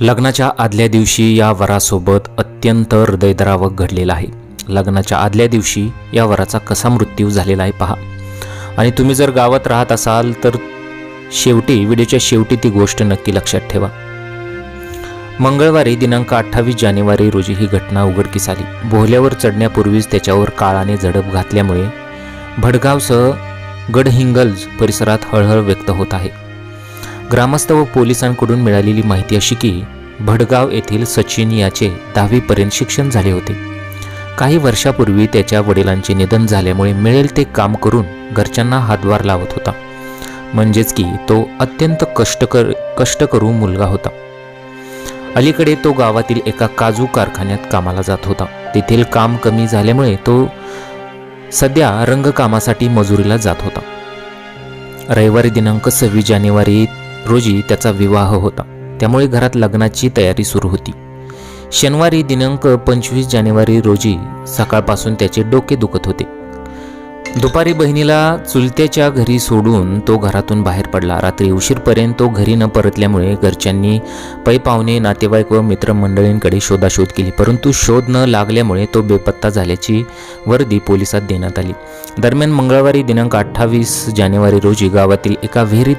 लग्नाच्या आदल्या दिवशी या वरासोबत अत्यंत हृदयद्रावक घडलेलं आहे. लग्नाच्या आदल्या दिवशी या वराचा कसा मृत्यू झालेला आहे पहा. आणि तुम्ही जर गावात राहत असाल तर शेवटी व्हिडिओच्या शेवटी ती गोष्ट नक्की लक्षात ठेवा. मंगळवारी दिनांक अठ्ठावीस जानेवारी रोजी ही घटना उघडकीस आली. बोहल्यावर चढण्यापूर्वीच त्याच्यावर काळाने झडप घातल्यामुळे भडगावसह गडहिंगल्ज परिसरात हळहळ व्यक्त होत आहे. ग्रामस्थ व पोलिसांकडून मिळालेली माहिती अशी की भडगाव येथील सचिन याचे दहावीपर्यंत शिक्षण झाले होते. काही वर्षापूर्वी त्याच्या वडिलांचे निधन झाल्यामुळे मिळेल ते काम करून घरच्यांना हातभार लावत होता. म्हणजेच की तो अत्यंत कष्टकर कष्ट करू मुलगा होता. अलीकडे तो गावातील एका काजू कारखान्यात कामाला जात होता. तेथील काम कमी झाल्यामुळे तो सध्या रंगकामासाठी मजुरीला जात होता. रविवारी दिनांक सव्वीस जानेवारी रोजी त्याचा विवाह होता. त्यामुळे घरात लग्नाची तयारी सुरू होती. शनिवारी दिनांक पंचवीस जानेवारी रोजी सकाळपासून त्याचे डोके दुखत होते. दुपारी बहिणीला चुलत्याच्या घरी सोडून तो घरातून बाहेर पडला. रात्री उशीरपर्यंत तो घरी न परतल्यामुळे घरच्यांनी पै पाहुणे नातेवाईक व मित्रमंडळींकडे शोधाशोध केली. परंतु शोध न लागल्यामुळे तो बेपत्ता झाल्याची वर्दी पोलिसात देण्यात आली. दरम्यान मंगळवारी दिनांक अठ्ठावीस जानेवारी रोजी गावातील एका विहिरीत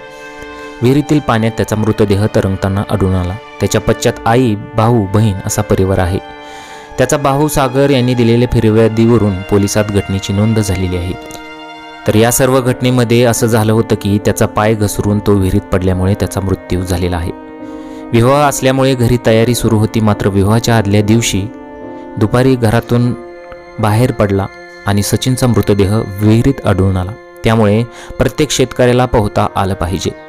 विहिरीतील पाण्यात त्याचा मृतदेह तरंगताना आढळून आला. त्याच्या पश्चात आई भाऊ बहीण असा परिवार आहे. त्याचा भाऊ सागर यांनी दिलेल्या फिर्यादीवरून पोलिसात घटनेची नोंद झालेली आहे. तर या सर्व घटनेमध्ये असं झालं होतं की त्याचा पाय घसरून तो विहिरीत पडल्यामुळे त्याचा मृत्यू झालेला आहे. विवाह असल्यामुळे घरी तयारी सुरू होती मात्र विवाहाच्या आदल्या दिवशी दुपारी घरातून बाहेर पडला आणि सचिनचा मृतदेह विहिरीत आढळून आला. त्यामुळे प्रत्येक शेतकऱ्याला पोहता आलं पाहिजे.